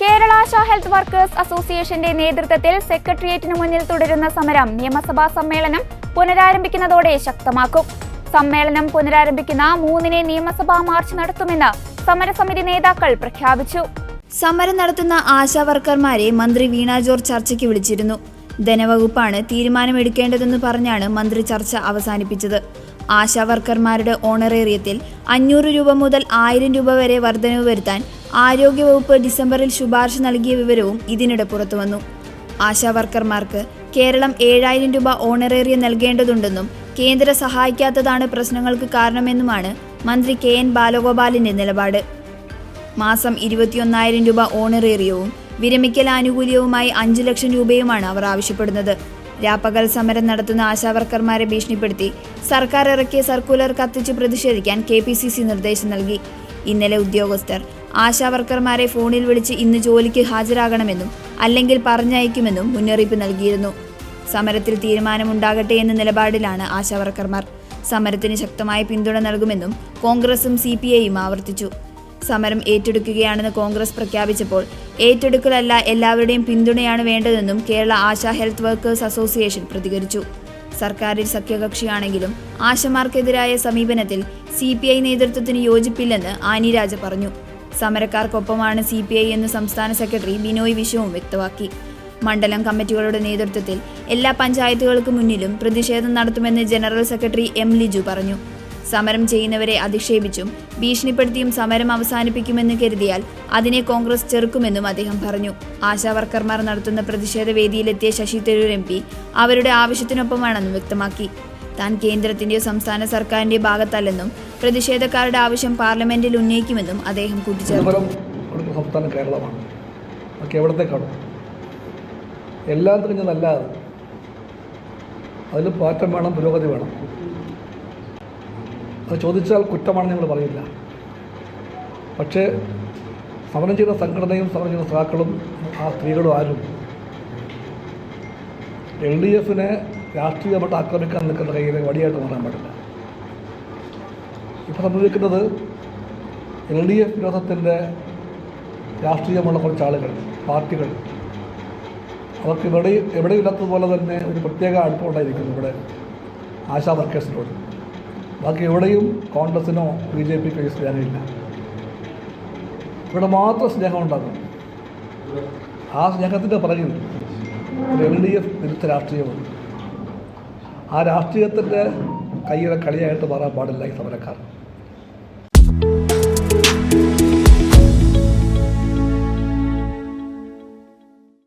Kerala ASHA health workers അസോസിയേഷന്റെ നേതൃത്വത്തിൽ സെക്രട്ടേറിയറ്റിന് മുന്നിൽ തുടരുന്ന സമരം നിയമസഭാ സമ്മേളനം പുനരാരംഭിക്കുന്നതോടെ ശക്തമാക്കും. സമ്മേളനം പുനരാരംഭിക്കുന്ന മൂന്നിനെ നിയമസഭാ മാർച്ച് നടത്തുമെന്ന് സമരസമിതി നേതാക്കൾ പ്രഖ്യാപിച്ചു. സമരം നടത്തുന്ന ആശാ വർക്കർമാരെ മന്ത്രി വീണ ജോർജ് ചർച്ചയ്ക്ക് വിളിച്ചിരുന്നു. ധനവകുപ്പാണ് തീരുമാനമെടുക്കേണ്ടതെന്ന് പറഞ്ഞാണ് മന്ത്രി ചർച്ച അവസാനിപ്പിച്ചത്. ആശാ വർക്കർമാരുടെ ഓണറേറിയത്തിൽ അഞ്ഞൂറ് രൂപ മുതൽ ആയിരം രൂപ വരെ വർധനവ് വരുത്താൻ ആരോഗ്യവകുപ്പ് ഡിസംബറിൽ ശുപാർശ നൽകിയ വിവരവും ഇതിനിടെ പുറത്തുവന്നു. ആശാവർക്കർമാർക്ക് കേരളം ഏഴായിരം രൂപ ഓണറേറിയം നൽകേണ്ടതുണ്ടെന്നും കേന്ദ്ര സഹായിക്കാത്തതാണ് പ്രശ്നങ്ങൾക്ക് കാരണമെന്നുമാണ് മന്ത്രി കെ എൻ ബാലഗോപാലിന്റെ നിലപാട്. മാസം ഇരുപത്തിയൊന്നായിരം രൂപ ഓണറേറിയവും വിരമിക്കൽ ആനുകൂല്യവുമായി അഞ്ചു ലക്ഷം രൂപയുമാണ് അവർ ആവശ്യപ്പെടുന്നത്. രാപ്പകൽ സമരം നടത്തുന്ന ആശാവർക്കർമാരെ ഭീഷണിപ്പെടുത്തി സർക്കാർ ഇറക്കിയ സർക്കുലർ കത്തിച്ച് പ്രതിഷേധിക്കാൻ കെ നിർദ്ദേശം നൽകി. ഇന്നലെ ഉദ്യോഗസ്ഥർ. ആശാവർക്കർമാരെ ഫോണിൽ വിളിച്ച് ഇന്ന് ജോലിക്ക് ഹാജരാകണമെന്നും അല്ലെങ്കിൽ പറഞ്ഞയക്കുമെന്നും മുന്നറിയിപ്പ് നൽകിയിരുന്നു. സമരത്തിൽ തീരുമാനമുണ്ടാകട്ടെ എന്ന നിലപാടിലാണ് ആശാവർക്കർമാർ. സമരത്തിന് ശക്തമായ പിന്തുണ നൽകുമെന്നും കോൺഗ്രസും സി പി ഐയും ആവർത്തിച്ചു. സമരം ഏറ്റെടുക്കുകയാണെന്ന് കോൺഗ്രസ് പ്രഖ്യാപിച്ചപ്പോൾ ഏറ്റെടുക്കലല്ല എല്ലാവരുടെയും പിന്തുണയാണ് വേണ്ടതെന്നും Kerala ASHA health workers association പ്രതികരിച്ചു. സർക്കാരിൽ സഖ്യകക്ഷിയാണെങ്കിലും ആശമാർക്കെതിരായ സമീപനത്തിൽ സി പി ഐ നേതൃത്വത്തിന് യോജിപ്പില്ലെന്ന് ആനി രാജ പറഞ്ഞു. സമരക്കാർക്കൊപ്പമാണ് സി പി ഐ എന്ന് സംസ്ഥാന സെക്രട്ടറി ബിനോയ് വിശ്വവും വ്യക്തമാക്കി. മണ്ഡലം കമ്മിറ്റികളുടെ നേതൃത്വത്തിൽ എല്ലാ പഞ്ചായത്തുകൾക്ക് മുന്നിലും പ്രതിഷേധം നടത്തുമെന്ന് ജനറൽ സെക്രട്ടറി എം ലിജു പറഞ്ഞു. സമരം ചെയ്യുന്നവരെ അധിക്ഷേപിച്ചും ഭീഷണിപ്പെടുത്തിയും സമരം അവസാനിപ്പിക്കുമെന്ന് കരുതിയാൽ അതിനെ കോൺഗ്രസ് ചെറുക്കുമെന്നും അദ്ദേഹം പറഞ്ഞു. ആശാവർക്കർമാർ നടത്തുന്ന പ്രതിഷേധ വേദിയിലെത്തിയ ശശി തരൂർ എം പി അവരുടെ ആവശ്യത്തിനൊപ്പമാണെന്നും വ്യക്തമാക്കി. താൻ കേന്ദ്രത്തിന്റെയോ സംസ്ഥാന സർക്കാരിന്റെയോ ഭാഗത്തല്ലെന്നും പ്രതിഷേധക്കാരുടെ ആവശ്യം പാർലമെന്റിൽ ഉന്നയിക്കുമെന്നും അദ്ദേഹം കൂട്ടിച്ചേർത്തു. സംസ്ഥാനം കേരളമാണ്. എവിടത്തേക്കാണ് എല്ലാം തികഞ്ഞ നല്ലത് അതിൽ മാറ്റം വേണം പുരോഗതി വേണം. അത് ചോദിച്ചാൽ കുറ്റമാണെന്ന് ഞങ്ങൾ പറയില്ല. പക്ഷേ സമരം ചെയ്ത സംഘടനയും സമരം ചെയ്ത സഖാക്കളും ആ സ്ത്രീകളും ആരും എൽ ഡി എഫിനെ രാഷ്ട്രീയമായിട്ട് ആക്രമിക്കാൻ നിൽക്കുന്ന കയ്യിൽ വടിയായിട്ട് മാറാൻ പാടില്ല. ഇപ്പോൾ സംഭവിക്കുന്നത് എൽ ഡി എഫ് വിരോധത്തിന്റെ രാഷ്ട്രീയമുള്ള കുറച്ച് ആളുകൾ പാർട്ടികൾ അവർക്ക് ഇവിടെ എവിടെയില്ലാത്തതുപോലെ തന്നെ ഒരു പ്രത്യേക അടുപ്പം ഉണ്ടായിരിക്കുന്നു ഇവിടെ ആശാ വർക്കേഴ്സിനോട്. ബാക്കി എവിടെയും കോൺഗ്രസിനോ ബി ജെ പിക്കോ ഈ സ്നേഹമില്ല. ഇവിടെ മാത്രം സ്നേഹമുണ്ടാകും. ആ സ്നേഹത്തിന്റെ പിറകിൽ എൽ ഡി എഫ് വിരുദ്ധ രാഷ്ട്രീയമാണ് ആ രാഷ്ട്രീയത്തിന്റെ കയ്യിലെ കളിയായിട്ട് മാറാൻ പാടില്ല ഈ സമരക്കാർ.